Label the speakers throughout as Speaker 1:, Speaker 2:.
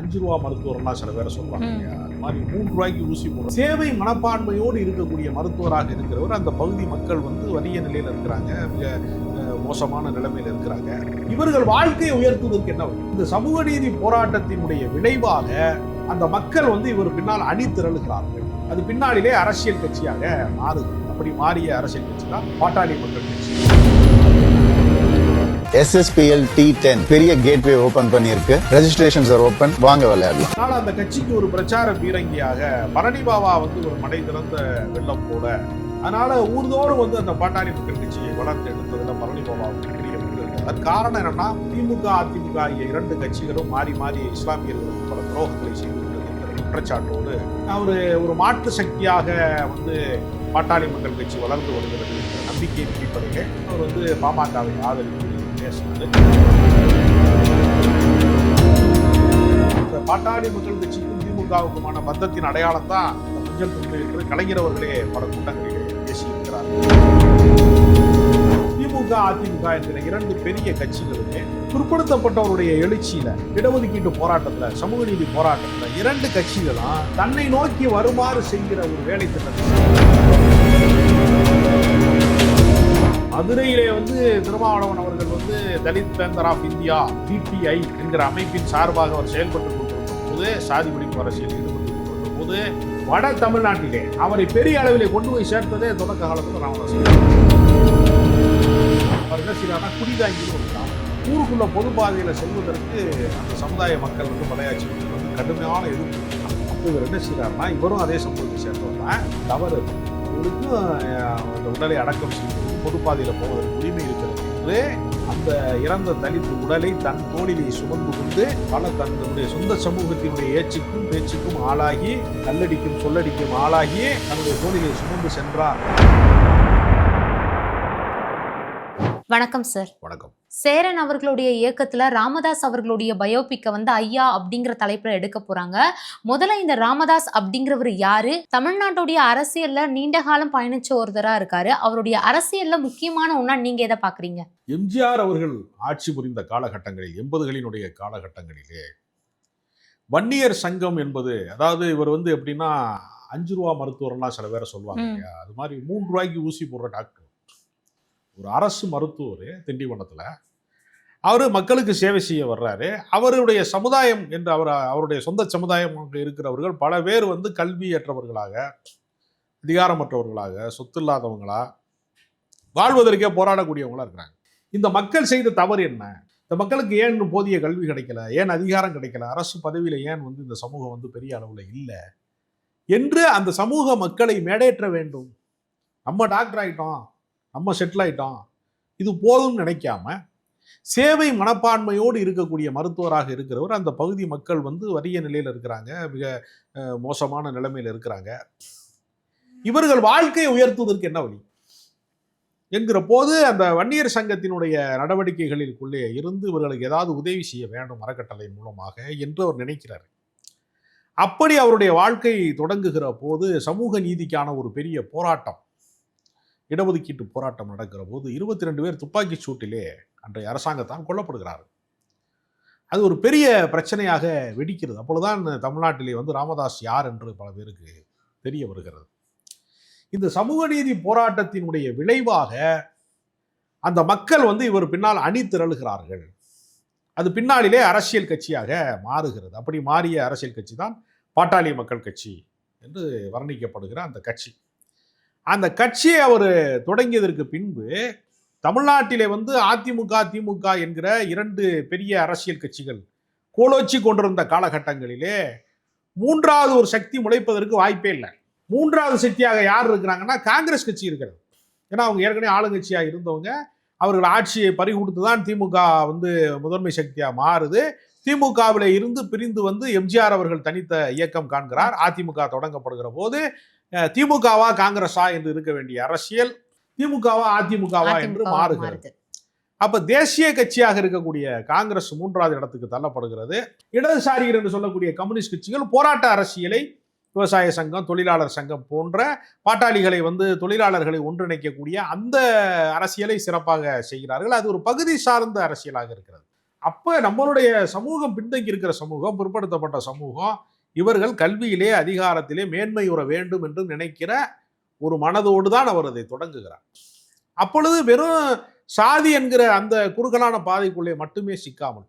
Speaker 1: அஞ்சு ரூபா மருத்துவர்லாம் சில பேரை சொல்லுவாங்க? அது மாதிரி மூன்று ரூபாய்க்கு ஊசி போடுற சேவை மனப்பான்மையோடு இருக்கக்கூடிய மருத்துவராக இருக்கிறவர் அந்த பகுதி மக்கள் வந்து வறிய நிலையில இருக்கிறாங்க. மிக மோசமான நிலைமையில இருக்கிறாங்க. இவர்கள் வாழ்க்கையை உயர்த்துவதற்கு என்ன? இந்த சமூக நீதி போராட்டத்தினுடைய விளைவாக அந்த மக்கள் வந்து இவர் பின்னால் அணி திரளுகிறார்கள் அது பின்னாளிலே அரசியல் கட்சியாக மாறுது. அப்படி மாறிய அரசியல் கட்சி தான் Pattali Makkal Katchi.
Speaker 2: SSPL T ten பெரிய கேட்வே ஓபன் பண்ணியிருக்கு. ரெஜிஸ்ட்ரேஷன்ஸ் ஆர் ஓப்பன் வாங்க விளையாடலாம்.
Speaker 1: ஆனால் அந்த கட்சிக்கு ஒரு பிரச்சார பீரங்கியாக பரணி பாபா வந்து ஒரு மடை திறந்த வெள்ளம் போல. அதனால ஊர்தோறும் வந்து அந்த பாட்டாளி மக்கள் கட்சியை வளர்த்து எடுத்ததுல பரணி பாபா பெரிய பங்கு காரணம் என்னன்னா திமுக அதிமுக ஆகிய இரண்டு கட்சிகளும் மாறி மாறி இஸ்லாமியர்களுக்கு பல துரோகங்களை செய்துவிட்டது குற்றச்சாட்டோடு அவரு ஒரு மாற்று சக்தியாக வந்து பாட்டாளி மக்கள் கட்சி வளர்ந்து வருகிறது என்ற நம்பிக்கையின் அவர் வந்து பாமகவை ஆதரித்து பேசுனது பாட்டாளி மக்கள் கட்சிக்கும் திமுகவுக்குமான பந்தத்தின் அடையாளம் தான் இந்த மஞ்சள் துண்டு என்று கலைஞர் அவர்களே பல கூட்டங்களிலே பேசியிருக்கிறார் திமுக அதிமுக என்கிற இரண்டு பெரிய கட்சிகளுமே பிற்படுத்தப்பட்டவருடைய எழுச்சியில இடஒதுக்கீட்டு போராட்டத்துல சமூக நீதி போராட்டத்துல இரண்டு கட்சிகளும் தன்னை நோக்கி வருமாறு செய்கிற ஒரு வேலை திட்டத்தை மதுரையிலே வந்து திருமாவளவன் அவர்கள் வந்து Dalit Panther of India PPI என்கிற அமைப்பின் சார்பாக அவர் செயல்பட்டுக் கொண்டிருந்த போது சாதி ஒழிப்பு அரசியல் ஈடுபட்டு கொண்டிருந்த போது வட தமிழ்நாட்டிலே அவரை பெரிய அளவிலே கொண்டு போய் சேர்த்ததே தொடக்க காலத்தில் ராமதாஸ். அவர்கள் சீரான செய்யறாருன்னா குடிதாங்கின்னு ஒரு கிராமம் ஊருக்குள்ள பொது பாதையில் செல்வதற்கு அந்த சமுதாய மக்கள் வந்து மலையாட்சி வந்து கடுமையான எதிர்ப்பு. அப்போ இவர் என்ன செய்கிறாருன்னா இவரும் அதே சமூகத்தை சேர்ந்தவர் தான் தவறு. இவருக்கும் அந்த உடலை அடக்கம் செய்து பொது பாதையில போவதற்கு உரிமை இருக்கிறது என்று அந்த இறந்த தலித் உடலை தன் தோளிலே சுமந்து கொண்டு பல தன்னுடைய சொந்த சமூகத்தினுடைய ஏச்சுக்கும் பேச்சுக்கும் ஆளாகி கல்லடிக்கும் சொல்லடிக்கும் ஆளாகி தன்னுடைய தோளிலே சுமந்து சென்றார்.
Speaker 3: வணக்கம் சார்
Speaker 1: வணக்கம்.
Speaker 3: சேரன் அவர்களுடைய இயக்கத்துல ராமதாஸ் அவர்களுடைய பயோபிக்க வந்து ஐயா அப்படிங்கிற தலைப்புல எடுக்க போறாங்க. முதல்ல இந்த ராமதாஸ் அப்படிங்கிறவர் யாரு? தமிழ்நாட்டுடைய அரசியல்ல நீண்ட காலம் பயணிச்ச ஒருத்தரா இருக்காரு. அவருடைய அரசியல்ல முக்கியமான ஒண்ணா நீங்க எதை பாக்குறீங்க?
Speaker 1: எம்ஜிஆர் அவர்கள் ஆட்சி புரிந்த காலகட்டங்களில் எண்பதுகளினுடைய காலகட்டங்களிலே வன்னியர் சங்கம் என்பது அதாவது இவர் வந்து எப்படின்னா அஞ்சு ரூபா மருத்துவர்லாம் சில பேரை சொல்லுவாங்க அது மாதிரி மூன்று ரூபாய்க்கு ஊசி போடுற டாக்டர். ஒரு அரசு மருத்துவர் திண்டிவனத்தில். அவர் மக்களுக்கு சேவை செய்ய வர்றாரு. அவருடைய சமுதாயம் என்று அவர் அவருடைய சொந்த சமுதாயமாக இருக்கிறவர்கள் பல பேர் வந்து கல்வியற்றவர்களாக அதிகாரமற்றவர்களாக சொத்து இல்லாதவங்களா வாழ்வதற்கே போராடக்கூடியவங்களா இருக்கிறாங்க. இந்த மக்கள் செய்த தவறு என்ன? இந்த மக்களுக்கு ஏன் போதிய கல்வி கிடைக்கல? ஏன் அதிகாரம் கிடைக்கல? அரசு பதவியில் ஏன் வந்து இந்த சமூகம் வந்து பெரிய அளவில் இல்லை? என்று அந்த சமூக மக்களை மேடேற்ற வேண்டும். நம்ம டாக்டர் ஆகிட்டோம் நம்ம செட்டில் ஆயிட்டோம். இது போதும்னு நினைக்காம சேவை மனப்பான்மையோடு இருக்கக்கூடிய மருத்துவராக இருக்கிறவர் அந்த பகுதி மக்கள் வந்து வறிய நிலையில் இருக்கிறாங்க. மிக மோசமான நிலைமையில் இருக்கிறாங்க. இவர்கள் வாழ்க்கையை உயர்த்துவதற்கு என்ன வழி? என்கிற போது அந்த வன்னியர் சங்கத்தினுடைய நடவடிக்கைகளிற்குள்ளே இருந்து இவர்களுக்கு ஏதாவது உதவி செய்ய வேண்டும் அறக்கட்டளை மூலமாக என்று அவர் நினைக்கிறார். அப்படி அவருடைய வாழ்க்கை தொடங்குகிற போது சமூக நீதிக்கான ஒரு பெரிய போராட்டம். இடஒதுக்கீட்டு போராட்டம் நடக்கிற போது இருபத்தி ரெண்டு பேர் துப்பாக்கி சூட்டிலே அன்றைய அரசாங்கத்தால் கொல்லப்படுகிறார்கள். அது ஒரு பெரிய பிரச்சனையாக வெடிக்கிறது. அப்பொழுதுதான் தமிழ்நாட்டிலே வந்து ராமதாஸ் யார் என்று பல பேருக்கு தெரிய வருகிறது. இந்த சமூக நீதி போராட்டத்தினுடைய விளைவாக அந்த மக்கள் வந்து இவர் பின்னால் அணி திரளுகிறார்கள் அது பின்னாளிலே அரசியல் கட்சியாக மாறுகிறது. அப்படி மாறிய அரசியல் கட்சி தான் பாட்டாளி மக்கள் கட்சி என்று வர்ணிக்கப்படுகிற அந்த கட்சி. அந்த கட்சியை அவர் தொடங்கியதற்கு பின்பு தமிழ்நாட்டிலே வந்து அதிமுக திமுக என்கிற இரண்டு பெரிய அரசியல் கட்சிகள் கோலோச்சி கொண்டிருந்த காலகட்டங்களிலே மூன்றாவது ஒரு சக்தி முளைப்பதற்கு வாய்ப்பே இல்லை. மூன்றாவது சக்தியாக யார் இருக்கிறாங்கன்னா காங்கிரஸ் கட்சி இருக்கிறது. ஏன்னா அவங்க ஏற்கனவே ஆளுங்கட்சியாக இருந்தவங்க. அவர்கள் ஆட்சியை பறிகொடுத்து தான் திமுக வந்து முதன்மை சக்தியாக மாறுது. திமுகவில் இருந்து பிரிந்து வந்து எம்ஜிஆர் அவர்கள் தனித்த இயக்கம் காண்கிறார். அதிமுக தொடங்கப்படுகிற போது திமுகவா காங்கிரஸா என்று இருக்க வேண்டிய அரசியல் திமுகவா அதிமுகவா என்று மாறுகிறது. அப்ப தேசிய கட்சியாக இருக்கக்கூடிய காங்கிரஸ் மூன்றாவது இடத்துக்கு தள்ளப்படுகிறது. இடதுசாரிகள் என்று சொல்லக்கூடிய கம்யூனிஸ்ட் கட்சிகள் போராட்ட அரசியலை விவசாய சங்கம் தொழிலாளர் சங்கம் போன்ற பாட்டாளிகளை வந்து தொழிலாளர்களை ஒன்றிணைக்கக்கூடிய அந்த அரசியலை சிறப்பாக செய்கிறார்கள். அது ஒரு பகுதி சார்ந்த அரசியலாக இருக்கிறது. அப்ப நம்மளுடைய சமூகம் பின்தங்கி இருக்கிற சமூகம் பிற்படுத்தப்பட்ட சமூகம் இவர்கள் கல்வியிலே அதிகாரத்திலே மேன்மை உற வேண்டும் என்று நினைக்கிற ஒரு மனதோடு தான் அவர் அதை தொடங்குகிறார். அப்பொழுது வெறும் சாதி என்கிற அந்த குறுகலான பாதைக்குள்ளே மட்டுமே சிக்காமல்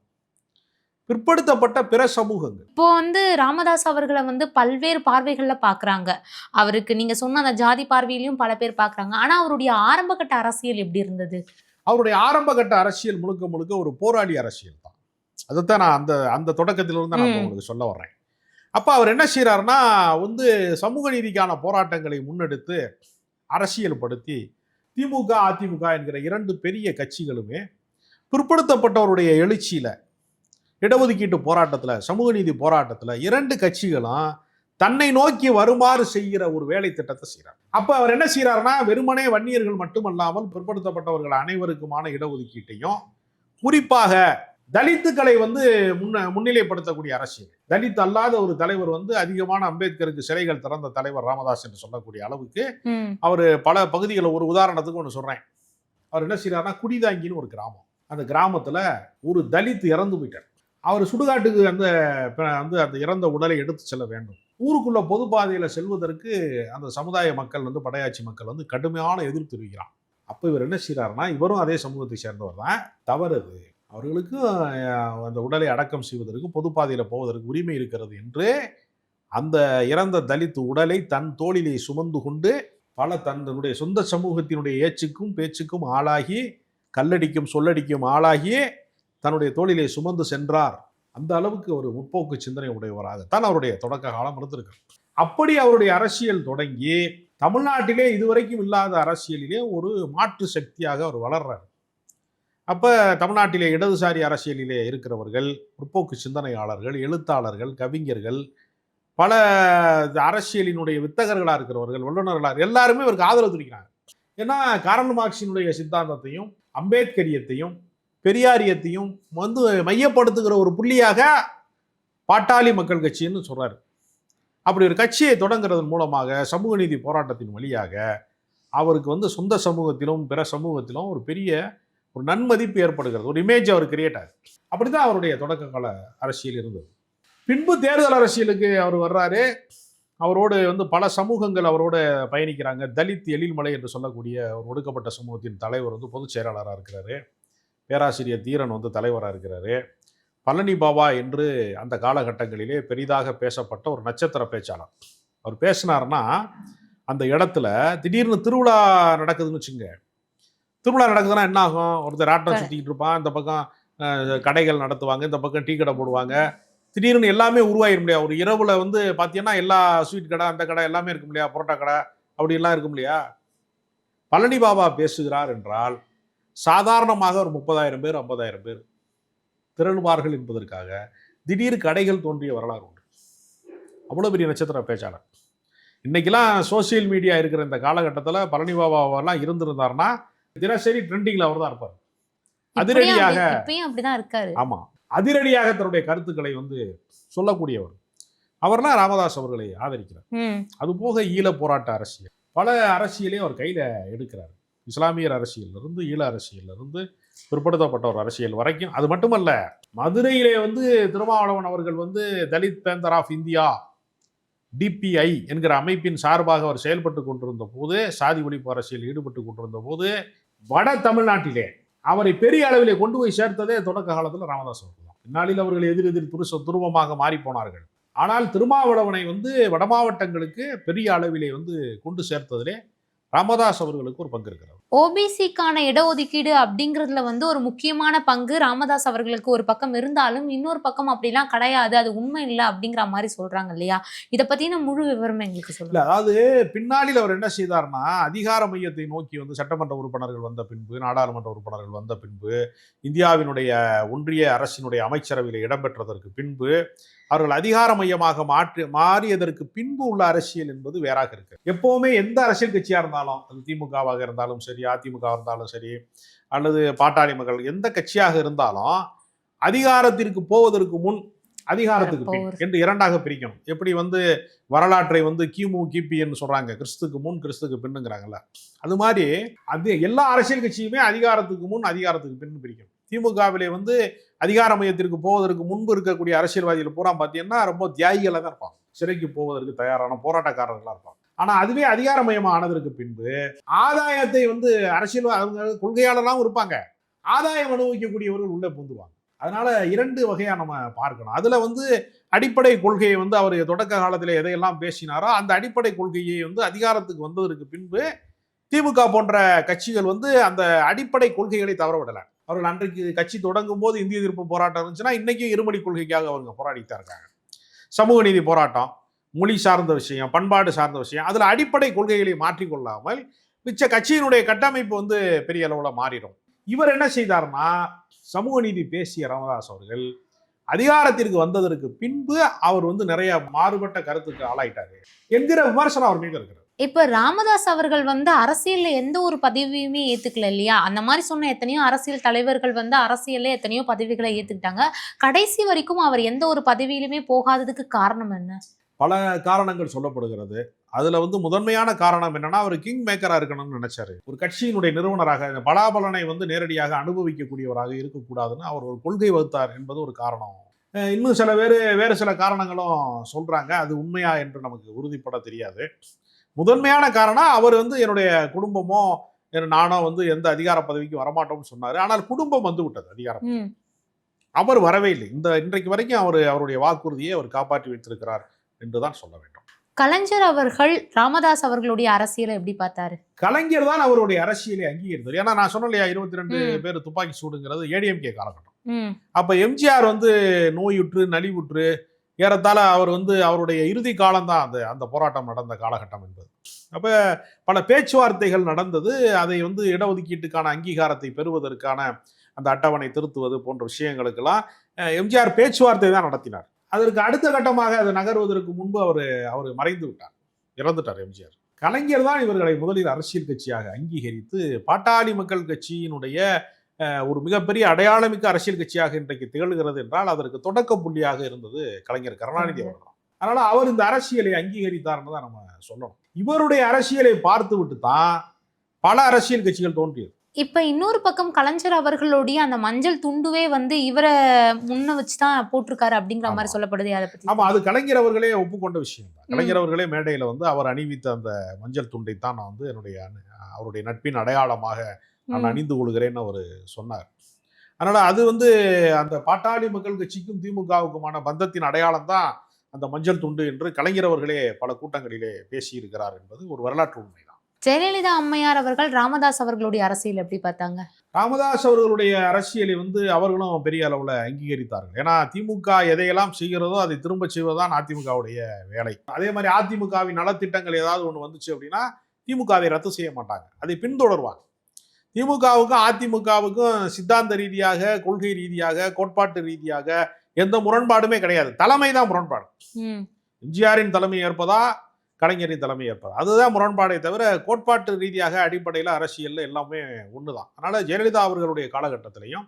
Speaker 1: பிற்படுத்தப்பட்ட பிற சமூகங்கள்.
Speaker 3: இப்போ வந்து ராமதாஸ் அவர்களை வந்து பல்வேறு பார்வைகள்ல பாக்குறாங்க. அவருக்கு நீங்க சொன்ன அந்த ஜாதி பார்வையிலையும் பல பேர் பாக்குறாங்க. ஆனா அவருடைய ஆரம்ப கட்ட அரசியல் எப்படி இருந்தது?
Speaker 1: அவருடைய ஆரம்ப கட்ட அரசியல் முழுக்க முழுக்க ஒரு போராளி அரசியல் தான். அதைத்தான் நான் அந்த அந்த தொடக்கத்திலிருந்து நான். உங்களுக்கு சொல்ல வர்றேன். அப்போ அவர் என்ன செய்கிறாருன்னா வந்து சமூக நீதிக்கான போராட்டங்களை முன்னெடுத்து அரசியல்படுத்தி திமுக அதிமுக என்கிற இரண்டு பெரிய கட்சிகளுமே பிற்படுத்தப்பட்டவருடைய எழுச்சியில் இடஒதுக்கீட்டு போராட்டத்தில் சமூக நீதி போராட்டத்தில் இரண்டு கட்சிகளும் தன்னை நோக்கி வருமாறு செய்கிற ஒரு வேலை திட்டத்தை செய்கிறார் அப்போ அவர் என்ன செய்கிறாருன்னா வெறுமனே வன்னியர்கள் மட்டுமல்லாமல் பிற்படுத்தப்பட்டவர்கள் அனைவருக்குமான இடஒதுக்கீட்டையும் குறிப்பாக தலித்துக்களை வந்து முன்ன முன்னிலைப்படுத்தக்கூடிய அரசியல். தலித் அல்லாத ஒரு தலைவர் வந்து அதிகமான அம்பேத்கருக்கு சிலைகள் திறந்த தலைவர் ராமதாஸ் என்று சொல்லக்கூடிய அளவுக்கு அவர் பல பகுதிகளில் ஒரு உதாரணத்துக்கு ஒன்று சொல்றேன். அவர் என்ன செய்யறாருன்னா குடிதாங்கின்னு ஒரு கிராமம். அந்த கிராமத்துல ஒரு தலித் இறந்து போயிட்டார். அவர் சுடுகாட்டுக்கு அந்த வந்து அந்த இறந்த உடலை எடுத்து செல்ல வேண்டும். ஊருக்குள்ள பொது பாதையில செல்வதற்கு அந்த சமுதாய மக்கள் வந்து படையாட்சி மக்கள் வந்து கடுமையான எதிர்ப்பு தெரிவிக்கிறான் அப்போ இவர் என்ன செய்யறாருன்னா இவரும் அதே சமூகத்தை சேர்ந்தவர் தான். தவறு அவர்களுக்கு அவர்களுக்கும் அந்த உடலை அடக்கம் செய்வதற்கு பொது போவதற்கு உரிமை இருக்கிறது என்று அந்த இறந்த தலித் உடலை தன் தோளிலே சுமந்து கொண்டு பல தன்னுடைய சொந்த சமூகத்தினுடைய ஏச்சுக்கும் பேச்சுக்கும் ஆளாகி கல்லடிக்கும் சொல்லடிக்கும் ஆளாகி தன்னுடைய தோளிலே சுமந்து சென்றார். அந்த அளவுக்கு ஒரு முற்போக்கு சிந்தனை உடையவராகத்தான் அவருடைய தொடக்க காலம் இருந்திருக்கு அப்படி அவருடைய அரசியல் தொடங்கி தமிழ்நாட்டிலே இதுவரைக்கும் இல்லாத அரசியலிலே ஒரு மாற்று சக்தியாக அவர் வளர்றார். அப்போ தமிழ்நாட்டிலே இடதுசாரி அரசியலிலே இருக்கிறவர்கள் முற்போக்கு சிந்தனையாளர்கள் எழுத்தாளர்கள் கவிஞர்கள் பல அரசியலினுடைய வித்தகர்களாக இருக்கிறவர்கள் வல்லுநர்களாக எல்லாருமே இவருக்கு ஆதரவு தெரிவிக்கிறாங்க. ஏன்னா காரல் மார்க்சினுடைய சித்தாந்தத்தையும் அம்பேத்கரியத்தையும் பெரியாரியத்தையும் வந்து மையப்படுத்துகிற ஒரு புள்ளியாக பாட்டாளி மக்கள் கட்சின்னு சொல்கிறார் அப்படி ஒரு கட்சியை தொடங்குறதன் மூலமாக சமூக நீதி போராட்டத்தின் வழியாக அவருக்கு வந்து சொந்த சமூகத்திலும் பிற சமூகத்திலும் ஒரு பெரிய ஒரு நன்மதிப்பு ஏற்படுகிறது. ஒரு இமேஜ் அவர் கிரியேட் ஆகுது. அப்படிதான் அவருடைய தொடக்க கால அரசியல் இருந்தது. பின்பு தேர்தல் அரசியலுக்கு அவர் வர்றாரு. அவரோடு வந்து பல சமூகங்கள் அவரோட பயணிக்கிறாங்க. தலித் எழில்மலை என்று சொல்லக்கூடிய ஒரு ஒடுக்கப்பட்ட சமூகத்தின் தலைவர் வந்து பொதுச் செயலாளராக இருக்கிறாரு. பேராசிரியர் தீரன் வந்து தலைவராக இருக்கிறாரு. பழனி பாபா என்று அந்த காலகட்டங்களிலே பெரிதாக பேசப்பட்ட ஒரு நட்சத்திர பேச்சாளர். அவர் பேசினார்னா அந்த இடத்துல திடீர்னு திருவிழா நடக்குதுன்னு வச்சுங்க திருவிழா நடக்குதுன்னா என்ன ஆகும் ஒருத்தர் ஆட்டம்
Speaker 3: கடை.
Speaker 1: சுற்றிக்கிட்டு இருப்பான். இந்த பக்கம் கடைகள் நடத்துவாங்க. இந்த பக்கம் டீ கடை போடுவாங்க. திடீர்னு எல்லாமே உருவாயிர முடியாது. ஒரு இரவுல வந்து பார்த்தீங்கன்னா எல்லா ஸ்வீட் கடை அந்த கடை எல்லாமே இருக்கும் இல்லையா? புரோட்டா கடை அப்படி எல்லாம் இருக்கும் இல்லையா? பழனி பாபா பேசுகிறார் என்றால் சாதாரணமாக ஒரு முப்பதாயிரம் பேர் ஐம்பதாயிரம் பேர் திரளுவார்கள் என்பதற்காக திடீர் கடைகள் தோன்றிய வரலாறு உண்டு. அவ்வளோ பெரிய நட்சத்திர பேச்சாளர். இன்னைக்கெல்லாம் சோசியல் மீடியா இருக்கிற இந்த காலகட்டத்தில் பழனி பாபாவெல்லாம் இருந்திருந்தாருன்னா தினசரி ட்ரெண்டிங்கில் அவர் தான் இருப்பார். அதிரடியாக
Speaker 3: அப்படிதான் இருக்காரு.
Speaker 1: ஆமா. அதிரடியாக தன்னுடைய கருத்துக்களை வந்து சொல்லக்கூடியவர். அவர்லாம் ராமதாஸ் அவர்களை ஆதரிக்கிறார். அது போக ஈழ போராட்ட அரசியல். பல அரசியலையும் அவர் கையில எடுக்கிறார். இஸ்லாமியர் அரசியல்ல இருந்து ஈழ அரசியல்ல இருந்து பிற்படுத்தப்பட்ட ஒரு அரசியல் வரைக்கும். அது மட்டுமல்ல மதுரையிலே வந்து திருமாவளவன் அவர்கள் வந்து Dalit Panther of India DPI என்கிற அமைப்பின் சார்பாக அவர் செயல்பட்டு கொண்டிருந்த போது சாதி ஒழிப்பு அரசியல் ஈடுபட்டு கொண்டிருந்த போது வட தமிழ்நாட்டிலே அவரை பெரிய அளவிலே கொண்டு போய் சேர்த்ததே தொடக்க காலத்தில் ராமதாஸ் அவர்கள் தான். பின்னாளில் அவர்கள் எதிர் எதிர் துருச துருவமாக மாறி போனார்கள். ஆனால் திருமாவளவனை வந்து வட மாவட்டங்களுக்கு பெரிய அளவிலே வந்து கொண்டு சேர்த்ததிலே ராமதாஸ் அவர்களுக்கு ஒரு பங்கு இருக்கிறது.
Speaker 3: ஓபிசிக்கான இடஒதுக்கீடு அப்படிங்கிறதுல வந்து ஒரு முக்கியமான பங்கு ராமதாஸ் அவர்களுக்கு ஒரு பக்கம் இருந்தாலும் இன்னொரு பக்கம் அப்படிலாம் கிடையாது அது உண்மை இல்லை அப்படிங்கிற மாதிரி சொல்றாங்க இல்லையா? இத பத்தின முழு விவரம் எங்களுக்கு சொல்லுங்க.
Speaker 1: அதாவது பின்னாளில் அவர் என்ன செய்தார்னா அதிகார மையத்தை நோக்கி வந்து சட்டமன்ற உறுப்பினர்கள் வந்த பின்பு நாடாளுமன்ற உறுப்பினர்கள் வந்த பின்பு இந்தியாவினுடைய ஒன்றிய அரசினுடைய அமைச்சரவையில் இடம்பெற்றதற்கு பின்பு அவர்கள் அதிகார மையமாக மாற்றி மாறியதற்கு பின்பு உள்ள அரசியல் என்பது வேறாக இருக்கு. எப்பவுமே எந்த அரசியல் கட்சியா இருந்தாலும் அது திமுகவாக இருந்தாலும் சரி அதிமுக இருந்தாலும் சரி அல்லது பாட்டாளி மக்கள் எந்த கட்சியாக இருந்தாலும் அதிகாரத்திற்கு போவதற்கு முன் அதிகாரத்துக்கு பின். என்று இரண்டாக பிரிக்கணும். எப்படி வந்து வரலாற்றை வந்து கிமு கிபின்னு சொல்றாங்க கிறிஸ்துக்கு முன் கிறிஸ்துக்கு பின்னுங்கிறாங்கல்ல அது மாதிரி அது எல்லா அரசியல் கட்சியுமே அதிகாரத்துக்கு முன் அதிகாரத்துக்கு பின் பிரிக்கணும். திமுகவிலே வந்து அதிகார மையத்திற்கு போவதற்கு முன்பு இருக்கக்கூடிய அரசியல்வாதிகள் பூரா பார்த்தீங்கன்னா ரொம்ப தியாகிகளாக தான் இருப்பாங்க. சிறைக்கு போவதற்கு தயாரான போராட்டக்காரர்களாக இருப்பாங்க. ஆனா அதுவே அதிகாரமயமாக ஆனதற்கு பின்பு ஆதாயத்தை வந்து அரசியல் அவங்க கொள்கையாளர்லாம் இருப்பாங்க. ஆதாயம் அனுபவிக்கக்கூடியவர்கள் உள்ளே புந்துவாங்க அதனால இரண்டு வகையா நம்ம பார்க்கணும். அதுல வந்து அடிப்படை கொள்கையை வந்து அவர் தொடக்க காலத்தில் எதையெல்லாம் பேசினாரோ அந்த அடிப்படை கொள்கையை வந்து அதிகாரத்துக்கு வந்ததற்கு பின்பு திமுக போன்ற கட்சிகள் வந்து அந்த அடிப்படை கொள்கைகளை தவற விடலை அவர்கள் அன்றைக்கு கட்சி தொடங்கும் போது இந்திய எதிர்ப்பு போராட்டம் இருந்துச்சுன்னா இன்னைக்கும் இருமடி கொள்கைக்காக அவங்க போராடித்தான் இருக்காங்க. சமூக நீதி போராட்டம் மொழி சார்ந்த விஷயம் பண்பாடு சார்ந்த விஷயம் அதில் அடிப்படை கொள்கைகளை மாற்றிக்கொள்ளாமல் மிச்ச கட்சியினுடைய கட்டமைப்பு வந்து பெரிய அளவில் மாறிடும். இவர் என்ன செய்தார்னா சமூக நீதி பேசிய ராமதாஸ் அவர்கள் அதிகாரத்திற்கு வந்ததற்கு பின்பு அவர் வந்து நிறைய மாறுபட்ட கருத்துக்கு ஆளாயிட்டாரு. என்கிற விமர்சனம் அவர் மீது இருக்கிறது.
Speaker 3: இப்ப ராமதாஸ் அவர்கள் வந்து அரசியல்ல எந்த ஒரு பதவியுமே ஏத்துக்கல இல்லையா? அந்த மாதிரி சொன்ன எத்தனையோ அரசியல் தலைவர்கள் வந்து அரசியல்ல எத்தனையோ பதவிகளை ஏத்துக்கிட்டாங்க. கடைசி வரைக்கும் அவர் எந்த ஒரு பதவியிலுமே போகாததுக்கு காரணம் என்ன?
Speaker 1: பல காரணங்கள் சொல்லப்படுகிறது. அதுல வந்து முதன்மையான காரணம் என்னன்னா அவர் கிங் மேக்கரா இருக்கணும்னு நினைச்சாரு. ஒரு கட்சியினுடைய நிறுவனராக பலாபலனை வந்து நேரடியாக அனுபவிக்கக்கூடியவராக இருக்கக்கூடாதுன்னு அவர் ஒரு கொள்கை வகுத்தார் என்பது ஒரு காரணம். இன்னும் சில பேர் வேறு சில காரணங்களும் சொல்றாங்க. அது உண்மையா என்று நமக்கு உறுதிப்பட தெரியாது. முதன்மையான காரணம் அவர் வந்து என்னுடைய குடும்பமோ நானோ வந்து எந்த அதிகார பதவிக்கு வரமாட்டோம்னு சொன்னாரு. ஆனால் குடும்பம் வந்து விட்டது அதிகாரம். அவர் வரவே இல்லை. இந்த இன்றைக்கு வரைக்கும் அவர் அவருடைய வாக்குறுதியை அவர் காப்பாற்றி வைத்திருக்கிறார். என்றுதான் சொல்ல வேண்டும்.
Speaker 3: கலைஞர் அவர்கள் ராமதாஸ் அவர்களுடைய அரசியலை எப்படி பார்த்தாரு?
Speaker 1: கலைஞர் தான் அவருடைய அரசியலை அங்கீகரித்தார் ஏன்னா நான் சொன்னேன் இல்லையா இருபத்தி ரெண்டு. பேர் துப்பாக்கி சூடுங்கிறது ஏடிஎம்கே காலகட்டம். அப்ப எம்ஜிஆர் வந்து நோயுற்று நலிவுற்று ஏறத்தாழ அவர் வந்து அவருடைய இறுதி காலம்தான் அந்த அந்த போராட்டம் நடந்த காலகட்டம் என்பது. அப்ப பல பேச்சுவார்த்தைகள் நடந்தது. அதை வந்து இடஒதுக்கீட்டுக்கான அங்கீகாரத்தை பெறுவதற்கான அந்த அட்டவணை திருத்துவது போன்ற விஷயங்களுக்கெல்லாம் எம்ஜிஆர் பேச்சுவார்த்தை தான் நடத்தினார். அதற்கு அடுத்த கட்டமாக அது நகர்வதற்கு முன்பு அவர் அவர் மறைந்து விட்டார். இறந்துட்டார் எம்ஜிஆர். கலைஞர் தான் இவர்களை முதலில் அரசியல் கட்சியாக அங்கீகரித்து பாட்டாளி மக்கள் கட்சியினுடைய ஒரு மிகப்பெரிய அடையாளமிக்க அரசியல் கட்சியாக இன்றைக்கு திகழ்கிறது என்றால் அதற்கு தொடக்க புள்ளியாக இருந்தது கலைஞர் கருணாநிதி அவர்கள். அதனால் அதனால அவர் இந்த அரசியலை அங்கீகரித்தார்னு தான் நம்ம சொல்லணும். இவருடைய அரசியலை பார்த்து விட்டு தான் பல அரசியல் கட்சிகள் தோன்றியது.
Speaker 3: இப்ப இன்னொரு பக்கம் கலைஞர் அவர்களுடைய அந்த மஞ்சள் துண்டுவே வந்து இவரை முன்ன வச்சுதான் போட்டிருக்காரு அப்படிங்கிற மாதிரி. சொல்லப்படுது அதை பத்தி
Speaker 1: ஆமா அது கலைஞர் அவர்களே ஒப்புக்கொண்ட விஷயம் தான். கலைஞர் அவர்களே மேடையில வந்து அவர் அணிவித்த அந்த மஞ்சள் துண்டை தான் நான் வந்து என்னுடைய அவருடைய நட்பின் அடையாளமாக நான். அணிந்து கொள்கிறேன்னு அவர் சொன்னார் அதனால அது வந்து அந்த பாட்டாளி மக்கள் கட்சிக்கும் திமுகவுக்குமான பந்தத்தின் அடையாளம் தான் அந்த மஞ்சள் துண்டு என்று கலைஞர் அவர்களே பல கூட்டங்களிலே பேசியிருக்கிறார் என்பது ஒரு வரலாற்று உண்மைதான்
Speaker 3: ஜெயலலிதா அம்மையார் அவர்கள் ராமதாஸ் அவர்களுடைய அரசியல் எப்படி பார்த்தாங்க?
Speaker 1: ராமதாஸ் அவர்களுடைய அரசியலை வந்து அவர்களும் பெரிய அளவில் அங்கீகரித்தார்கள். ஏன்னா திமுக எதையெல்லாம் செய்கிறதோ அதை திரும்ப செய்வதுதான் அதிமுகவுடைய வேலை. அதே மாதிரி அதிமுகவின் நலத்திட்டங்கள் ஏதாவது ஒன்று வந்துச்சு அப்படின்னா திமுக அதை ரத்து செய்ய மாட்டாங்க. அதை பின்தொடர்வாங்க. திமுகவுக்கும் அதிமுகவுக்கும் சித்தாந்த ரீதியாக கொள்கை ரீதியாக கோட்பாட்டு ரீதியாக எந்த முரண்பாடுமே கிடையாது. தலைமை தான் முரண்பாடு எம்ஜிஆரின் தலைமை ஏற்பதா கலைஞரின் தலைமை ஏற்பது அதுதான் முரண்பாடே தவிர கோட்பாட்டு ரீதியாக அடிப்படையில் அரசியலில் எல்லாமே ஒன்று தான் அதனால் ஜெயலலிதா அவர்களுடைய காலகட்டத்திலையும்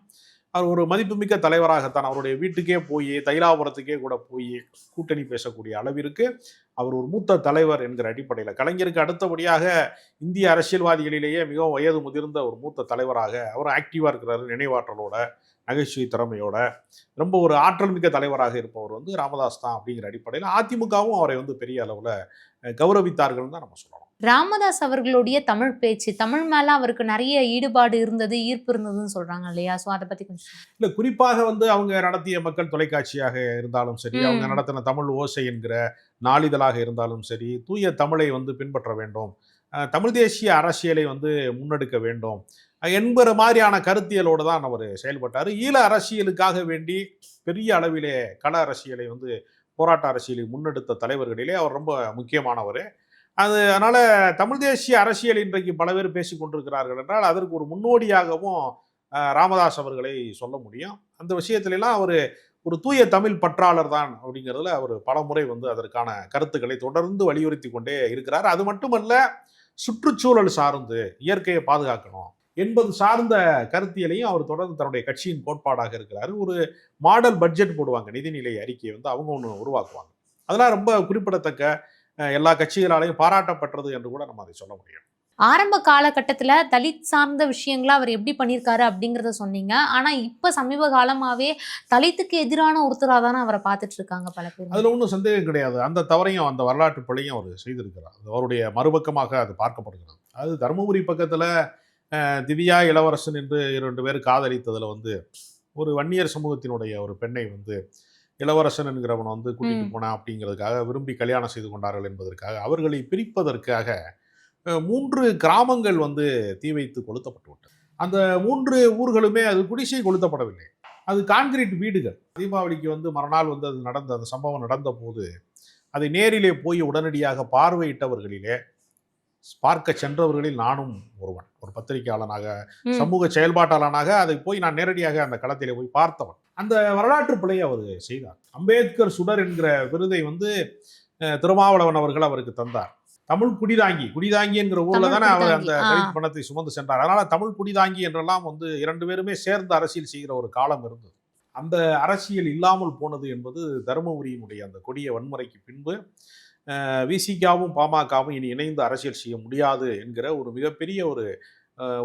Speaker 1: அவர் ஒரு மதிப்புமிக்க தலைவராகத்தான் அவருடைய வீட்டுக்கே போய் தைலாபுரத்துக்கே கூட போய் கூட்டணி பேசக்கூடிய அளவிற்கு அவர் ஒரு மூத்த தலைவர் என்கிற அடிப்படையில் கலைஞருக்கு அடுத்தபடியாக இந்திய அரசியல்வாதிகளிலேயே மிகவும் வயது முதிர்ந்த ஒரு மூத்த தலைவராக அவர் ஆக்டிவாக இருக்கிறாரு நினைவாற்றலோட நகைச்சுவை திறமையோட. ரொம்ப ஒரு ஆற்றல் மிக்க தலைவராக இருப்பவர் வந்து ராமதாஸ் தான் அப்படிங்கிற அடிப்படையில் அதிமுகவும் அவரை வந்து பெரிய அளவில் கௌரவித்தார்கள்னு தான் நம்ம சொல்லணும்.
Speaker 3: ராமதாஸ் அவர்களுடைய தமிழ் பேச்சு தமிழ் மேல அவருக்கு நிறைய ஈடுபாடு இருந்தது ஈர்ப்பு இருந்ததுன்னு சொல்றாங்க இல்லையா? சோ அதை பத்தி கொஞ்சம்.
Speaker 1: இல்லை குறிப்பாக வந்து அவங்க நடத்திய மக்கள் தொலைக்காட்சியாக இருந்தாலும் சரி. அவங்க நடத்தின தமிழ் ஓசை என்கிற நாளிதழாக இருந்தாலும் சரி தூய தமிழை வந்து பின்பற்ற வேண்டும். தமிழ் தேசிய அரசியலை வந்து முன்னெடுக்க வேண்டும். என்கிற மாதிரியான கருத்தியலோடு தான் அவர் செயல்பட்டார். ஈழ அரசியலுக்காக வேண்டி பெரிய அளவிலே கள அரசியலை வந்து போராட்ட அரசியலை முன்னெடுத்த தலைவர்களிலே அவர் ரொம்ப முக்கியமானவர். அது அதனால் தமிழ் தேசிய அரசியல் இன்றைக்கு பல பேர் பேசி கொண்டிருக்கிறார்கள் என்றால் அதற்கு ஒரு முன்னோடியாகவும் ராமதாஸ் அவர்களை சொல்ல முடியும். அந்த விஷயத்திலலாம் அவர் ஒரு தூய தமிழ் பற்றாளர் தான் அப்படிங்கிறதுல அவர் பல முறை வந்து அதற்கான கருத்துக்களை தொடர்ந்து வலியுறுத்தி கொண்டே இருக்கிறார். அது மட்டுமல்ல சுற்றுச்சூழல் சார்ந்து இயற்கையை பாதுகாக்கணும். என்பது சார்ந்த கருத்தியலையும் அவர் தொடர்ந்து தன்னுடைய கட்சியின் கோட்பாடாக இருக்கிறார். ஒரு மாடல் பட்ஜெட் போடுவாங்க. நிதிநிலை அறிக்கையை வந்து அவங்க ஒன்று உருவாக்குவாங்க. அதெல்லாம் ரொம்ப குறிப்பிடத்தக்க எல்லா கட்சிகளாலையும் பாராட்டப்பட்டது என்று கூட நம்ம அதை சொல்ல முடியும்.
Speaker 3: ஆரம்ப காலகட்டத்துல தலித் சார்ந்த விஷயங்களை அவர் எப்படி பண்ணியிருக்காரு அப்படிங்கறத சொன்னீங்க. ஆனா இப்ப சமீப காலமாவே தலித்துக்கு எதிரான ஒருத்தரா தானே அவரை பார்த்துட்டு இருக்காங்க பல பேர்.
Speaker 1: அதில் ஒன்றும் சந்தேகம் கிடையாது. அந்த தவறையும் அந்த வரலாற்று பிழையும் அவர் செய்திருக்கிறார். அவருடைய மறுபக்கமாக அது பார்க்கப்படுகிறது. அது தருமபுரி பக்கத்தில் திவ்யா இளவரசன் என்று இரண்டு பேர் காதலித்ததில் வந்து ஒரு வன்னியர் சமூகத்தினுடைய ஒரு பெண்ணை வந்து இளவரசன் என்கிறவனை வந்து கூட்டிட்டு. போனான் அப்படிங்கிறதுக்காக விரும்பி கல்யாணம் செய்து கொண்டார்கள் என்பதற்காக அவர்களை பிரிப்பதற்காக மூன்று கிராமங்கள் வந்து தீ வைத்து கொளுத்தப்பட்டு விட்டது. அந்த மூன்று ஊர்களுமே அது குடிசை கொளுத்தப்படவில்லை. அது கான்கிரீட் வீடுகள். தீபாவளிக்கு வந்து மறுநாள் வந்து அது நடந்த அந்த சம்பவம் நடந்த போது அதை நேரிலே போய் உடனடியாக பார்வையிட்டவர்களிலே பார்க்க சென்றவர்களில் நானும் ஒருவன் ஒரு பத்திரிகையாளனாக. சமூக செயல்பாட்டாளனாக அதை போய் நான் நேரடியாக அந்த களத்திலே போய் பார்த்தவன். அந்த வரலாற்று பிழையை அவர் செய்தார். அம்பேத்கர் சுடர் என்கிற விருதை வந்து திருமாவளவன் அவர்கள் அவருக்கு தந்தார். தமிழ் குடிதாங்கி குடிதாங்கி என்கிற ஊர்ல தானே அவர் அந்த. தலித் பணத்தை சுமந்து சென்றார். அதனால தமிழ் குடிதாங்கி என்றெல்லாம் வந்து இரண்டு பேருமே சேர்ந்து அரசியல் செய்கிற ஒரு காலம் இருந்தது. அந்த அரசியல் இல்லாமல் போனது என்பது தருமபுரியினுடைய அந்த கொடிய வன்முறைக்கு பின்பு விசிகாவும் பாமகவும் இனி இணைந்து அரசியல் செய்ய முடியாது என்கிற ஒரு மிகப்பெரிய ஒரு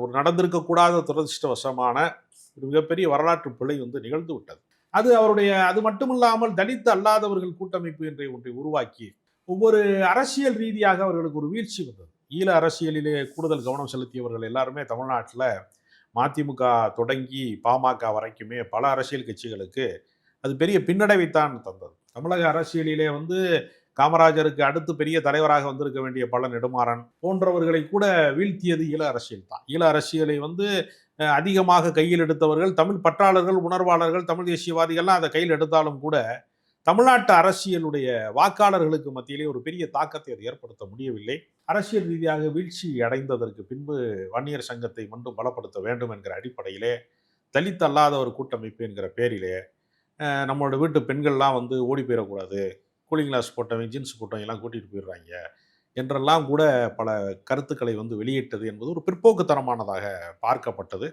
Speaker 1: ஒரு நடந்திருக்கக்கூடாத துரதிருஷ்டவசமான ஒரு மிகப்பெரிய வரலாற்று பிழை வந்து நிகழ்ந்து விட்டது. அது அவருடைய அது மட்டுமில்லாமல் தலித் அல்லாதவர்கள் கூட்டமைப்பு என்ற ஒன்றை உருவாக்கி ஒவ்வொரு அரசியல் ரீதியாக அவர்களுக்கு ஒரு வீழ்ச்சி வந்தது. ஈழ அரசியலிலே கூடுதல் கவனம் செலுத்தியவர்கள் எல்லாருமே தமிழ்நாட்டில் மதிமுக தொடங்கி பாமக வரைக்குமே பல அரசியல் கட்சிகளுக்கு அது பெரிய பின்னடைவைத்தான் தந்தது. தமிழக அரசியலிலே வந்து காமராஜருக்கு அடுத்து பெரிய தலைவராக வந்திருக்க வேண்டிய பல நெடுமாறன் போன்றவர்களை கூட வீழ்த்தியது ஈழ அரசியல் தான். ஈழ அரசியலை வந்து அதிகமாக கையில் எடுத்தவர்கள் தமிழ் பற்றாளர்கள் உணர்வாளர்கள் தமிழ் தேசியவாதிகள்லாம் அதை கையில் எடுத்தாலும் கூட தமிழ்நாட்டு அரசியலுடைய வாக்காளர்களுக்கு மத்தியிலே ஒரு பெரிய தாக்கத்தை அது ஏற்படுத்த முடியவில்லை. அரசியல் ரீதியாக வீழ்ச்சி அடைந்ததற்கு பின்பு வன்னியர் சங்கத்தை மட்டும் பலப்படுத்த வேண்டும் என்கிற அடிப்படையிலே தலித் அல்லாத ஒரு கூட்டமைப்பு என்கிற பேரிலே நம்மளோட வீட்டு பெண்கள்லாம் வந்து ஓடி போயிடக்கூடாது. கூலிங் கிளாஸ் போட்டவங்க ஜீன்ஸ் போட்டவங்க எல்லாம் கூட்டிகிட்டு போயிடுறாங்க. என்றெல்லாம் கூட பல கருத்துக்களை வந்து வெளியிட்டது என்பது ஒரு பிற்போக்குத்தனமானதாக பார்க்கப்பட்டது.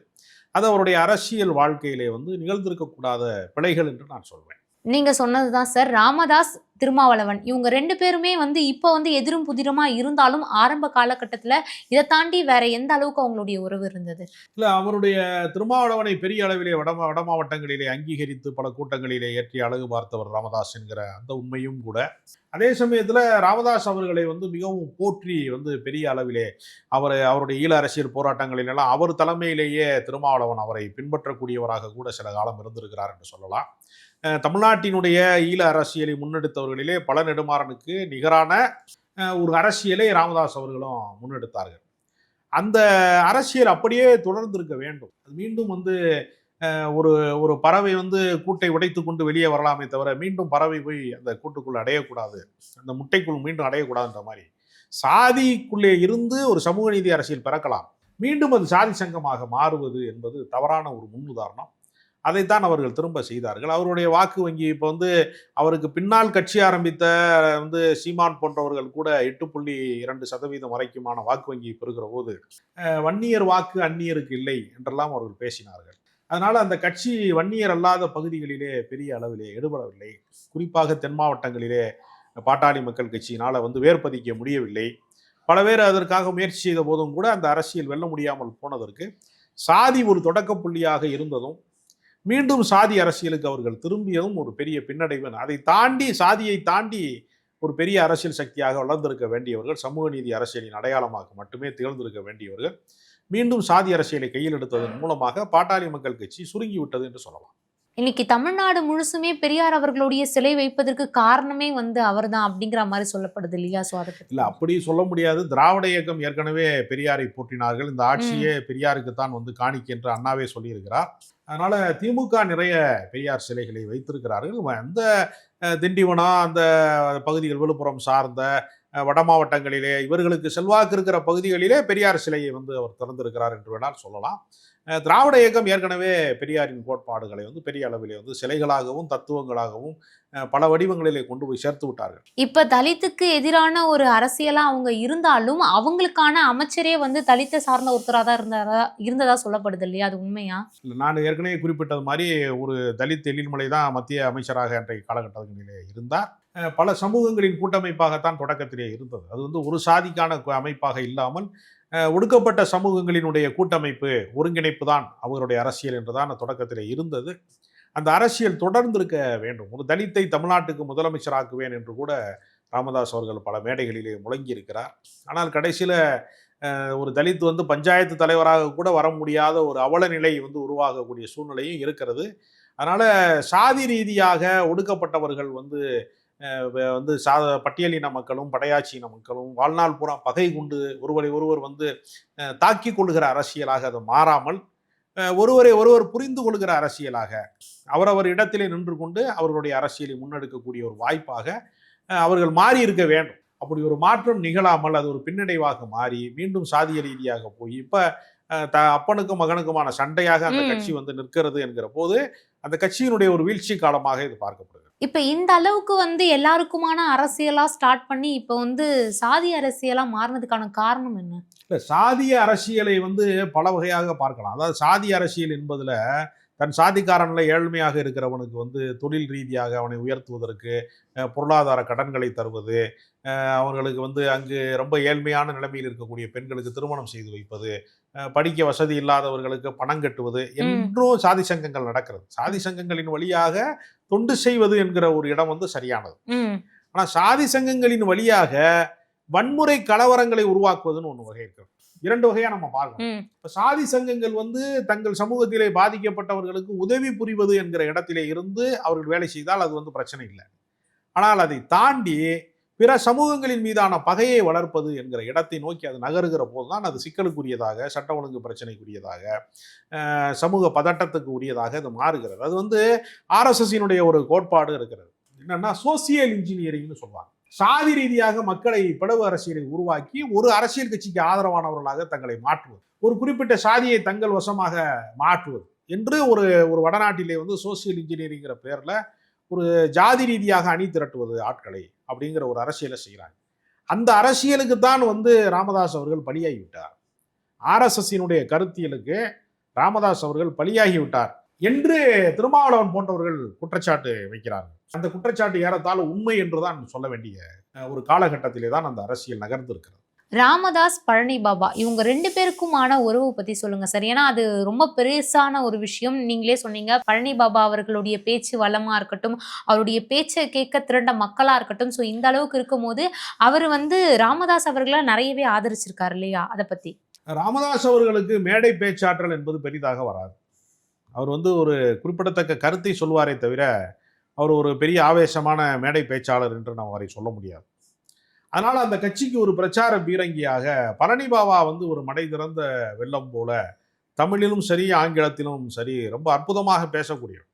Speaker 1: அது அவருடைய அரசியல் வாழ்க்கையிலே வந்து நிகழ்ந்திருக்கக்கூடாத பிழைகள் என்று நான் சொல்வேன்.
Speaker 3: நீங்க சொன்னதுதான் சார். ராமதாஸ் திருமாவளவன். இவங்க ரெண்டு பேருமே வந்து இப்போ வந்து எதிரும் புதிரமாக இருந்தாலும் ஆரம்ப காலகட்டத்தில் இதை தாண்டி வேற எந்த அளவுக்கு அவங்களுடைய உறவு இருந்தது?
Speaker 1: இல்லை அவருடைய திருமாவளவனை பெரிய அளவிலே வட வட மாவட்டங்களிலே அங்கீகரித்து பல கூட்டங்களிலே ஏற்றி அழகு பார்த்தவர் ராமதாஸ் என்கிற அந்த உண்மையும் கூட. அதே சமயத்தில் ராமதாஸ் அவர்களை வந்து மிகவும் போற்றி வந்து பெரிய அளவிலே அவரை அவருடைய ஈழ அரசியல் போராட்டங்களிலெல்லாம் அவர் தலைமையிலேயே திருமாவளவன் அவரை பின்பற்றக்கூடியவராக கூட சில காலம் இருந்திருக்கிறார் என்று சொல்லலாம். தமிழ்நாட்டினுடைய ஈழ அரசியலை முன்னெடுத்தவர்களிலே பல நெடுமாறனுக்கு நிகரான ஒரு அரசியலை ராமதாஸ் அவர்களும் முன்னெடுத்தார்கள். அந்த அரசியல் அப்படியே தொடர்ந்திருக்க வேண்டும். அது மீண்டும் வந்து ஒரு ஒரு பறவை வந்து கூட்டை உடைத்து கொண்டு வெளியே வரலாமே தவிர மீண்டும் பறவை போய் அந்த கூட்டுக்குள் அடையக்கூடாது. அந்த முட்டைக்குள் மீண்டும் அடையக்கூடாதுன்ற மாதிரி. சாதிக்குள்ளே இருந்து ஒரு சமூக நீதி அரசியல் பிறக்கலாம். மீண்டும் அது சாதி சங்கமாக மாறுவது என்பது தவறான ஒரு முன்னுதாரணம். அதைத்தான் அவர்கள் திரும்ப செய்தார்கள். அவருடைய வாக்கு வங்கி இப்போ வந்து அவருக்கு பின்னால் கட்சி ஆரம்பித்த வந்து சீமான் போன்றவர்கள் கூட எட்டு புள்ளி இரண்டு சதவீதம் வரைக்குமான வாக்கு வங்கி பெறுகிற போது வன்னியர் வாக்கு அந்நியருக்கு இல்லை என்றெல்லாம் அவர்கள் பேசினார்கள். அதனால் அந்த கட்சி வன்னியர் அல்லாத பகுதிகளிலே பெரிய அளவிலே எடுபடவில்லை. குறிப்பாக தென் மாவட்டங்களிலே பாட்டாளி மக்கள் கட்சியினால் வந்து வேர்பதிக்க முடியவில்லை. பல பேர் அதற்காக முயற்சி செய்த போதும் கூட அந்த அரசியல் வெல்ல முடியாமல் போனதற்கு சாதி ஒரு தொடக்க புள்ளியாக இருந்ததும் மீண்டும் சாதி அரசியலுக்கு அவர்கள் திரும்பியதும் ஒரு பெரிய பின்னடைவு அதை தாண்டி சாதியை தாண்டி ஒரு பெரிய அரசியல் சக்தியாக வளர்ந்திருக்க வேண்டியவர்கள் சமூக நீதி அரசியலின் அடையாளமாக மட்டுமே திகழ்ந்திருக்க வேண்டியவர்கள் மீண்டும் சாதி அரசியலை கையில் எடுத்ததன் மூலமாக பாட்டாளி மக்கள் கட்சி சுருங்கி விட்டது என்று சொல்லலாம்.
Speaker 3: இன்னைக்கு தமிழ்நாடு முழுசுமே பெரியார் அவர்களுடைய சிலை வைப்பதற்கு காரணமே வந்து அவர்தான் அப்படிங்கிற மாதிரி சொல்லப்படுது இல்லையா அதை பத்தி?
Speaker 1: இல்ல அப்படி சொல்ல முடியாது. திராவிட இயக்கம் ஏற்கனவே பெரியாரை போற்றினார்கள். இந்த ஆட்சியே பெரியாருக்குத்தான் வந்து காணிக்கை என்று அண்ணாவே சொல்லியிருக்கிறார். அதனால் திமுக நிறைய பெரியார் சிலைகளை வைத்திருக்கிறார்கள். அந்த திண்டிவனம் அந்த பகுதிகள் விழுப்புரம் சார்ந்த வட மாவட்டங்களிலே இவர்களுக்கு செல்வாக்கு இருக்கிற பகுதிகளிலே பெரியார் சிலையை வந்து அவர் திறந்திருக்கிறார் என்று வேணால் சொல்லலாம். திராவிட இயக்கம் ஏற்கனவே பெரியாரின் கோட்பாடுகளை வந்து பெரிய அளவிலே வந்து சிலைகளாகவும் தத்துவங்களாகவும் பல வடிவங்களிலே கொண்டு போய் சேர்த்து விட்டார்கள்.
Speaker 3: இப்ப தலித்துக்கு எதிரான ஒரு அரசியலா அவங்க இருந்தாலும் அவங்களுக்கான அமைச்சரே வந்து தலித்தை சார்ந்த ஒருத்தரா தான் இருந்தாரா இருந்ததா சொல்லப்படுது இல்லையா? அது உண்மையா?
Speaker 1: நான் ஏற்கனவே குறிப்பிட்டது மாதிரி ஒரு தலித் எழில்மலை தான் மத்திய அமைச்சராக அன்றைய காலகட்டங்களிலே இருந்தார். பல சமூகங்களின் கூட்டமைப்பாகத்தான் தொடக்கத்திலே இருந்தது. அது வந்து ஒரு சாதிக்கான அமைப்பாக இல்லாமல் ஒடுக்கப்பட்ட சமூகங்களினுடைய கூட்டமைப்பு ஒருங்கிணைப்பு தான் அவருடைய அரசியல் என்றுதான் தொடக்கத்தில் இருந்தது. அந்த அரசியல் தொடர்ந்து இருக்க வேண்டும். ஒரு தலித்தை தமிழ்நாட்டுக்கு முதலமைச்சராக்குவேன் என்று கூட ராமதாஸ் அவர்கள் பல மேடைகளிலே முழங்கி இருக்கிறார் ஆனால் கடைசியில் ஒரு தலித் வந்து பஞ்சாயத்து தலைவராக கூட வர முடியாத ஒரு அவல நிலை வந்து உருவாகக்கூடிய சூழ்நிலையும் இருக்கிறது. அதனால் சாதி ரீதியாக ஒடுக்கப்பட்டவர்கள் வந்து வந்து சா பட்டியலின மக்களும் படையாட்சியின மக்களும் வாழ்நாள் பூரா பகை கொண்டு ஒருவரை ஒருவர் வந்து அஹ், தாக்கிக் கொள்கிற அரசியலாக அது மாறாமல் ஒருவரை ஒருவர் புரிந்து கொள்கிற அரசியலாக அவரவர் இடத்திலே நின்று கொண்டு அவர்களுடைய அரசியலை முன்னெடுக்கக்கூடிய ஒரு வாய்ப்பாக அவர்கள் மாறி இருக்க வேண்டும் அப்படி ஒரு மாற்றம் நிகழாமல் அது ஒரு பின்னடைவாக மாறி மீண்டும் சாதிய ரீதியாக போய் இப்ப த அப்பனுக்கும் மகனுக்குமான சண்டையாக அந்த. கட்சி வந்து நிற்கிறது என்கிற போது அந்த கட்சியினுடைய ஒரு வீழ்ச்சி காலமாக இது பார்க்கப்படுகிறது.
Speaker 3: இப்ப இந்த அளவுக்கு வந்து எல்லாருக்குமான அரசியலா ஸ்டார்ட் பண்ணி இப்ப வந்து சாதி அரசியலா மாறினதுக்கான காரணம் என்ன?
Speaker 1: இல்ல சாதிய அரசியலை வந்து பல வகையாக பார்க்கலாம். அதாவது சாதி அரசியல் என்பதுல தன் சாதிக்காரன்ல ஏழ்மையாக இருக்கிறவனுக்கு வந்து தொழில் ரீதியாக அவனை உயர்த்துவதற்கு பொருளாதார கடன்களை தருவது அவர்களுக்கு வந்து அங்கு ரொம்ப ஏழ்மையான நிலைமையில் இருக்கக்கூடிய பெண்களுக்கு திருமணம் செய்து வைப்பது படிக்க வசதி இல்லாதவர்களுக்கு பணம் கட்டுவது என்றும் சாதி சங்கங்கள் நடக்கிறது. சாதி சங்கங்களின் வழியாக தொண்டு செய்வது என்கிற ஒரு இடம் வந்து சரியானது.
Speaker 3: ம்.
Speaker 1: ஆனா சாதி சங்கங்களின் வழியாக வன்முறை கலவரங்களை உருவாக்குவதுன்னு ஒன்று வகை இருக்கு. இரண்டு வகையா நம்ம பார்க்கணும். இப்ப சாதி சங்கங்கள் வந்து தங்கள் சமூகத்திலே பாதிக்கப்பட்டவர்களுக்கு உதவி புரிவது என்கிற இடத்திலே இருந்து அவர்கள் வேலை செய்தால் அது வந்து பிரச்சனை இல்லை. ஆனால் அதை தாண்டி பிற சமூகங்களின் மீதான பகையை வளர்ப்பது என்கிற இடத்தை நோக்கி அது நகருகிற போதுதான் அது சிக்கலுக்குரியதாக சட்ட ஒழுங்கு பிரச்சனைக்குரியதாக சமூக பதட்டத்துக்கு உரியதாக அது மாறுகிறது. அது வந்து ஆர்எஸ்எஸ்ஸினுடைய ஒரு கோட்பாடு இருக்கிறது. என்னன்னா சோசியல் இன்ஜினியரிங்னு சொல்லுவாங்க. சாதி ரீதியாக மக்களை பிளவு அரசியலை உருவாக்கி ஒரு அரசியல் கட்சிக்கு ஆதரவானவர்களாக தங்களை மாற்றுவது. ஒரு குறிப்பிட்ட சாதியை தங்கள் வசமாக மாற்றுவது. என்று ஒரு ஒரு வடநாட்டிலே வந்து சோசியல் இன்ஜினியரிங்கிற பேரில் ஒரு ஜாதி ரீதியாக அணி திரட்டுவது ஆட்களை அப்படிங்கிற ஒரு அரசியலை செய்கிறாங்க. அந்த அரசியலுக்கு தான் வந்து ராமதாஸ் அவர்கள் பலியாகி விட்டார். ஆர்எஸ்எஸ்ஸினுடைய கருத்தியலுக்கு ராமதாஸ் அவர்கள் பலியாகி விட்டார் என்று திருமாவளவன் போன்றவர்கள் குற்றச்சாட்டு வைக்கிறார்கள். அந்த குற்றச்சாட்டு ஏறத்தாலும் உண்மை என்றுதான் சொல்ல வேண்டிய ஒரு காலகட்டத்திலே தான் அந்த அரசியல் நகர்ந்து இருக்கிறது
Speaker 3: ராமதாஸ் பழனி பாபா இவங்க ரெண்டு பேருக்குமான உறவு பத்தி சொல்லுங்க சார். ஏன்னா அது ரொம்ப பெருசான ஒரு விஷயம். நீங்களே சொன்னீங்க பழனி பாபா அவர்களுடைய பேச்சு வளமா இருக்கட்டும் அவருடைய பேச்சை கேட்க திரண்ட மக்களா இருக்கட்டும். ஸோ இந்த அளவுக்கு இருக்கும்போது அவர் வந்து ராமதாஸ் அவர்களை நிறையவே ஆதரிச்சிருக்காரு இல்லையா? அதை பத்தி.
Speaker 1: ராமதாஸ் அவர்களுக்கு மேடை பேச்சாற்றல் என்பது பெரிதாக வராது. அவர் வந்து ஒரு குறிப்பிடத்தக்க கருத்தை சொல்வாரே தவிர அவர் ஒரு பெரிய ஆவேசமான மேடை பேச்சாளர் என்று நாம் அவரை சொல்ல முடியாது. அதனால் அந்த கட்சிக்கு ஒரு பிரச்சார பீரங்கியாக பழனி பாபா வந்து ஒரு மடை திறந்த வெள்ளம் போல தமிழிலும் சரி ஆங்கிலத்திலும் சரி ரொம்ப அற்புதமாக பேசக்கூடியவர்.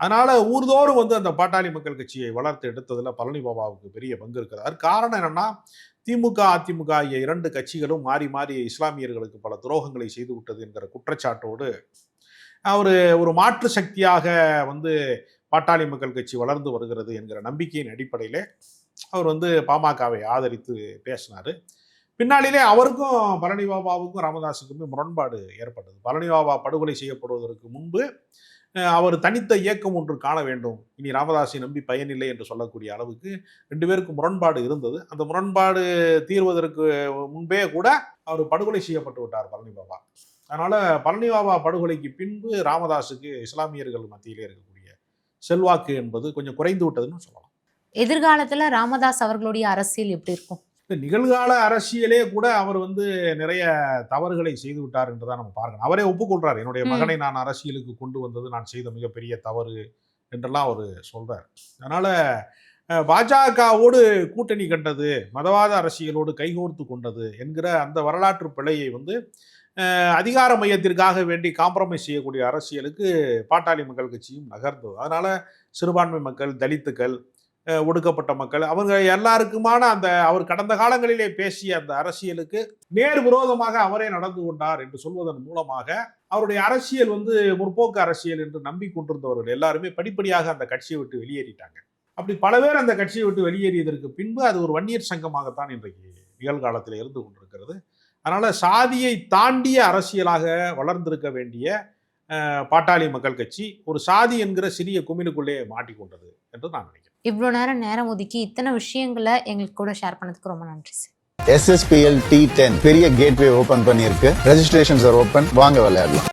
Speaker 1: அதனால் ஊர்தோறும் வந்து அந்த பாட்டாளி மக்கள் கட்சியை வளர்த்து எடுத்ததில் பழனி பாபாவுக்கு பெரிய பங்கு இருக்கிறது அது காரணம் என்னென்னா திமுக அதிமுக ஆகிய இரண்டு கட்சிகளும் மாறி மாறி இஸ்லாமியர்களுக்கு பல துரோகங்களை செய்து விட்டது என்கிற குற்றச்சாட்டோடு அவர் ஒரு மாற்று சக்தியாக வந்து பாட்டாளி மக்கள் கட்சி வளர்ந்து வருகிறது என்கிற நம்பிக்கையின் அடிப்படையிலே அவர் வந்து பாமகவை ஆதரித்து பேசினார். பின்னாளிலே அவருக்கும் பழனி பாபாவுக்கும் ராமதாஸுக்குமே முரண்பாடு ஏற்பட்டது. பழனி பாபா படுகொலை செய்யப்படுவதற்கு முன்பு அவர் தனித்த இயக்கம் ஒன்று காண வேண்டும். இனி ராமதாஸை நம்பி பயனில்லை என்று சொல்லக்கூடிய அளவுக்கு ரெண்டு பேருக்கும் முரண்பாடு இருந்தது. அந்த முரண்பாடு தீர்வதற்கு முன்பே கூட அவர் படுகொலை செய்யப்பட்டு விட்டார் பழனி பாபா. அதனால் பழனி பாபா படுகொலைக்கு பின்பு ராமதாஸுக்கு இஸ்லாமியர்கள் மத்தியிலே இருக்கக்கூடிய செல்வாக்கு என்பது கொஞ்சம் குறைந்து விட்டதுன்னு சொல்லலாம்.
Speaker 3: எதிர்காலத்துல ராமதாஸ் அவர்களுடைய அரசியல் எப்படி இருக்கும்?
Speaker 1: நிகழ்கால அரசியலே கூட அவர் வந்து நிறைய தவறுகளை செய்து விட்டார் என்று தான் நம்ம பார்க்கணும். அவரே ஒப்புக்கொள்றார் என்னுடைய. மகனை நான் அரசியலுக்கு கொண்டு வந்தது நான் செய்த மிகப்பெரிய தவறு என்றெல்லாம் அவர் சொல்றார். அதனால பாஜகவோடு கூட்டணி கண்டது மதவாத அரசியலோடு கைகோர்த்து கொண்டது என்கிற அந்த வரலாற்று பிழையை வந்து அதிகார மையத்திற்காக வேண்டி காம்ப்ரமைஸ் செய்யக்கூடிய அரசியலுக்கு பாட்டாளி மக்கள் கட்சியும் நகர்ந்தது. அதனால சிறுபான்மை மக்கள் தலித்துக்கள் ஒடுக்கப்பட்ட மக்கள். அவங்க எல்லாருக்குமான அந்த அவர் கடந்த காலங்களிலே பேசிய அந்த அரசியலுக்கு நேர் விரோதமாக அவரே நடந்து கொண்டார் என்று சொல்வதன் மூலமாக அவருடைய அரசியல் வந்து முற்போக்கு அரசியல் என்று நம்பி கொண்டிருந்தவர்கள் எல்லாருமே படிப்படியாக அந்த கட்சியை விட்டு வெளியேறிட்டாங்க. அப்படி பல பேர் அந்த கட்சியை விட்டு வெளியேறியதற்கு பின்பு அது ஒரு வன்னியர் சங்கமாகத்தான் இன்றைக்கு நிகழ்காலத்தில் இருந்து கொண்டிருக்கிறது. அதனால் சாதியை தாண்டிய அரசியலாக வளர்ந்திருக்க வேண்டிய பாட்டாளி மக்கள் கட்சி ஒரு சாதி என்கிற சிறிய குமிலுக்குள்ளே மாட்டிக்கொண்டது என்று நான் நினைக்கிறேன்.
Speaker 3: இவ்வளோ நேரம் நேரம் ஒதுக்கி இத்தனை விஷயங்களை எங்களுக்கு கூட ஷேர் பண்ணதுக்கு ரொம்ப நன்றி சார்
Speaker 2: எஸ்எஸ்பிஎல் டி டென் பெரிய கேட்வே ஓபன் பண்ணியிருக்கு. ரெஜிஸ்ட்ரேஷன் சார் ஓப்பன் வாங்க விளையாடலாம்.